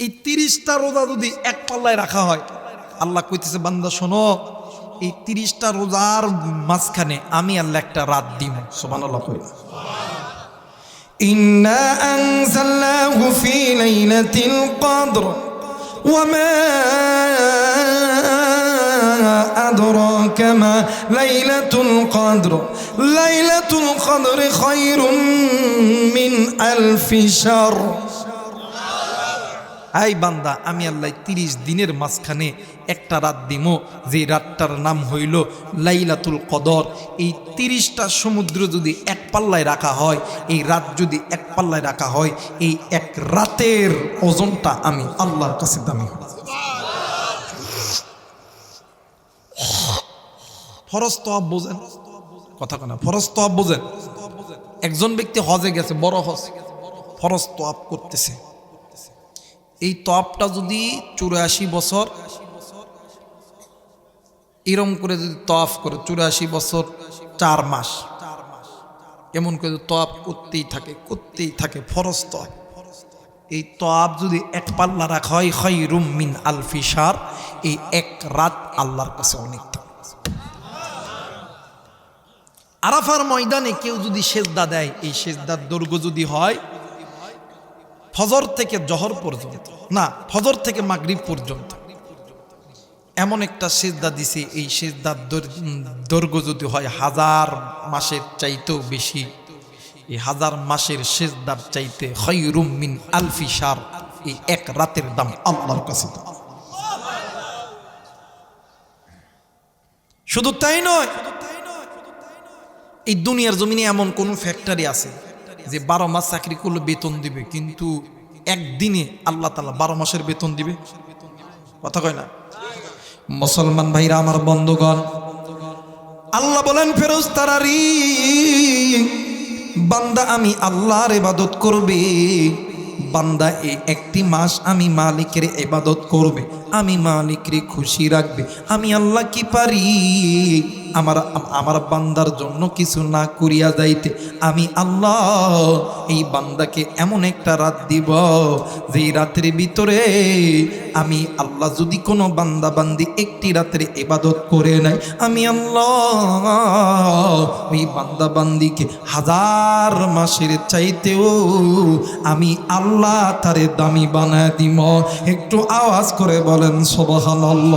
এই তিরিশটা রোজা যদি এক পাল্লায় রাখা হয় আল্লাহ কইতেছে বান্দা শোনো এই তিরিশটা রোজার মাঝখানে আমি আল্লাহ একটা রাত দিব সোমান আল্লাহ কই إنا أنزلناه في ليلة القدر وما أدراك ما ليلة القدر ليلة القدر خير من ألف شهر আই বান্দা, আমি আল্লাহ তিরিশ দিনের মাঝখানে একটা রাত দিব যে রাতটার নাম হইল লাইলাতুল কদর। এই তিরিশটা সমুদ্র যদি এক পাল্লায় রাখা হয়, এই রাত যদি এক পাল্লায় রাখা হয়, এই এক রাতের ওজনটা আমি আল্লাহর কাছে দামি। ফরজ তোয়াব বোঝেন? কথা কেনা ফরজ তোয়াব বোঝেন? একজন ব্যক্তি হজে গেছে, বড় হজ। ফরজ তোয়াব করতেছে। এই তপটা যদি চুরাশি বছর, এরম করে যদি তফ করে, চুরাশি বছর, চার মাস, এমন করে তপ করতেই থাকে করতেই থাকে, ফরজ তপ। এই তপ যদি এক পাল্লা রাখা হয় হয় রুমিন আলফিসার এই এক রাত আল্লাহর কাছে অনেক আরাফার ময়দানে কেউ যদি সেজদা দেয়, এই সেজদার দৈর্ঘ্য যদি হয় ফজর থেকে জহর পর্যন্ত, না, ফজর থেকে মাগরিব পর্যন্ত। এমন একটা সেজদা দিছে, এই সেজদার দৈর- দৈর্ঘ্য যদি হয় হাজার মাসের চাইতেও বেশি, এই হাজার মাসের সেজদার চাইতে মিন আলফি সার এই এক রাতের দাম আল্লাহর কাছে। শুধু তাই নয়, এই দুনিয়ার জমিনে এমন কোন ফ্যাক্টরি আছে যে বারো মাস চাকরি করলে বেতন দিবে, কিন্তু একদিনে আল্লাহ তালা বারো মাসের বেতন দিবে? কথা কয় না? মুসলমান ভাইরা, আমার বন্ধুগণ, আল্লাহ বলেন, ফেরোজ তারারি, বান্দা আমি আল্লাহর ইবাদত করবে, বান্দা এই একটি মাস আমি মালিকের ইবাদত করবে, আমি মালিকরে খুশি রাখবে, আমি আল্লাহ কি পারি? আমার আমার বান্দার জন্য কিছু না করিয়া যাইতে। আমি আল্লাহ, এই বান্দাকে এমন একটা রাত দিব যেই রাতের ভিতরে আমি আল্লাহ যদি কোনো বান্দা বান্দি একটি রাতের এবাদত করে নাই আমি আল্লাহ ওই বান্দা বান্দিকে হাজার মাসের চাইতেও আমি আল্লাহ তারে দামি বানায় দিব। একটু আওয়াজ করে বলেন সোবাহান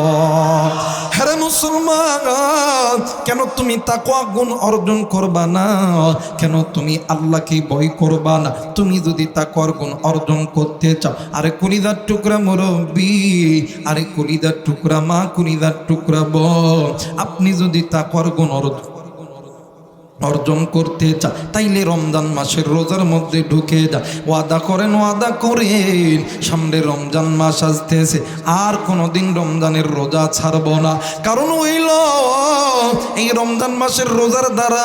হ্যাঁ মুসলমান কেন তুমি তাকওয়া গুণ অর্জন করবা না? কেন তুমি আল্লাহকে ভয় করবা না? তুমি যদি তাকওয়ার গুণ অর্জন করতে চাও, আরে কুনিদার টুকরা মুরব্বী, আরে কুনিদার টুকরা মা কুনিদার টুকরা বল আপনি যদি তাকওয়ার গুণ অর্জন অর্জন করতে চা তাইলে রমজান মাসের রোজার মধ্যে ঢুকে যা ওয়াদা করেন ওয়াদা করেন, সামনে রমজান মাস আসতেছে, আর কোনোদিন রমজানের রোজা ছাড়ব না। কারণ হইল, এই রমজান মাসের রোজার দ্বারা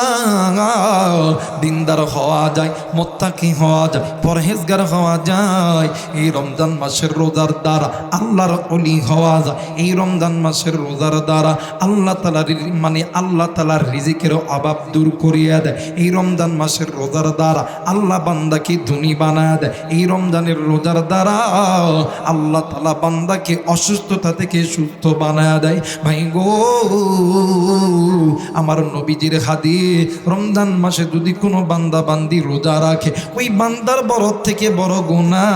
দিনদার হওয়া যায়, মোত্তাকি হওয়া যায়, পরহেজগার হওয়া যায়। এই রমজান মাসের রোজার দ্বারা আল্লাহর অলি হওয়া যায়। এই রমজান মাসের রোজার দ্বারা আল্লাহ তালার মানে আল্লাহ তালার রিজিকের অভাব দূর করিয়া দেয়। এই রমজান মাসের রোজার দ্বারা আল্লাহ বান্দাকে ধনী বানায় দেয়। এই রমজানের রোজার দ্বারা আল্লাহ তালা বান্দাকে অসুস্থতা থেকে সুস্থ বানায় দেয়। ভাই গো, আমার নবীজির হাদি রমজান মাসে যদি কোনো বান্দা বান্দি রোজা রাখে, ওই বান্দার বড় থেকে বড় গোনা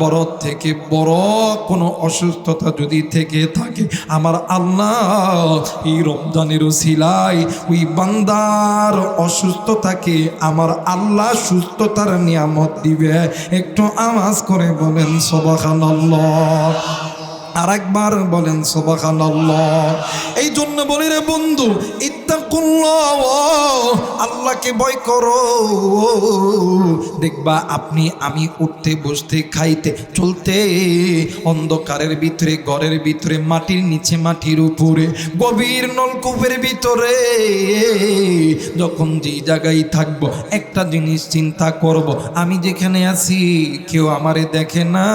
বড় থেকে বড় কোনো অসুস্থতা যদি থেকে থাকে, আমার আল্লাহ এই রমজানের সিলাই ওই বান্দার অসুস্থতাকে আমার আল্লাহ সুস্থতার নিয়ামত দিবে। একটু আওয়াজ করে বলেন সবাখান আর একবার বলেন এই জন্য বলি রে বন্ধু আল্লাহকে ভয় করো। দেখবা, আপনি, আমি উঠতে, বসতে, খাইতে, চলতে, অন্ধকারের ভিতরে, ঘরের ভিতরে, মাটির নিচে, মাটির উপরে, গভীর নলকূপের ভিতরে, যখন যে জায়গায় থাকব, একটা জিনিস চিন্তা করব, আমি যেখানে আছি, কেউ আমারে দেখে না।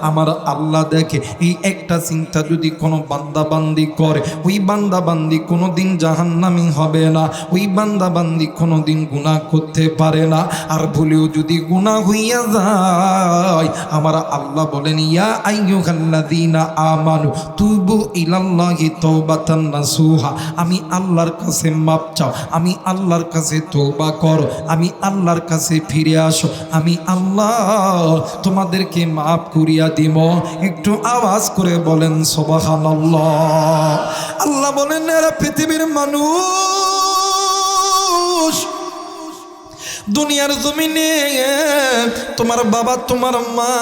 আমার আল্লাহ আল্লাহ দেখে, এই একটা চিন্তা যদি কোনো বান্দা বান্দি করে, ওই বান্দা বান্দি কোনো দিন জাহান্নামি হবে না, ওই বান্দা বান্দি কোনো দিন গুণা করতে পারে না। আর ভুলেও যদি গুণা হইয়া যায়, আমার আল্লাহ বলেন, ইয়া আইয়ুহাল্লাযীনা আমানু তুবু ইলাল্লাহি তাওবাতান নাসুহা। আমি আল্লাহর কাছে মাপ চাও, আমি আল্লাহর কাছে তওবা করো, আমি আল্লাহর কাছে ফিরে আসো, আমি আল্লাহ তোমাদেরকে মাফ করিয়া দিব একটু আওয়াজ করে বলেন সুবহানাল্লাহ। আল্লাহ বলেন এরা পৃথিবীর মানুষ। দুনিয়ার জমিনে, তোমার বাবা, তোমার মা,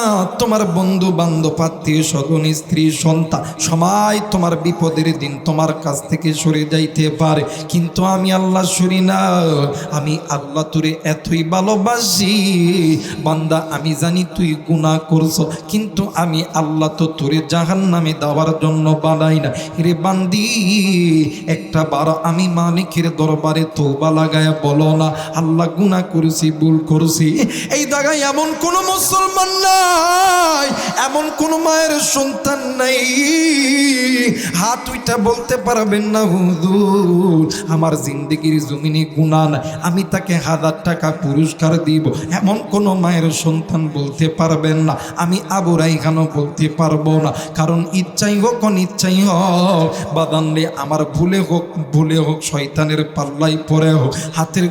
তোমার বন্ধু বান্ধব, আত্মীয় স্বজন, স্ত্রী, সন্তান, সবাই তোমার বিপদের দিন তোমার কাছ থেকে সরে যাইতে পারে। কিন্তু আমি আল্লাহ সরি না, আমি আল্লাহ তোরে এতই ভালোবাসি। বান্দা, আমি জানি তুই গুনাহ করছ, কিন্তু আমি আল্লাহ তো তোরে জাহান নামে দেওয়ার জন্য বানাই না। রে বান্দি, একটা বার আমি মালিকের দরবারে তৌবা লাগায় বলো না, আল্লাহ গুনাহ করেছি, ভুল করেছি। এই জায়গায় এমন কোন মুসলমান নাই, এমন কোন মায়ের সন্তান নাই। হাত উইটা বলতে পারবেন না, হুজুর। আমার জিন্দগির জমিনে গুণা নাই আমি তাকে হাজার টাকা পুরস্কার দিব। এমন কোন মায়ের সন্তান বলতে পারবেন না, আমি আবু রাইখানও বলতে পারব না। কারণ ইচ্ছাই হোক, অনিচ্ছাই হোক বাদানলে আমার ভুলে হোক ভুলে হোক, শয়তানের পাল্লাই পরে হোক, হাতের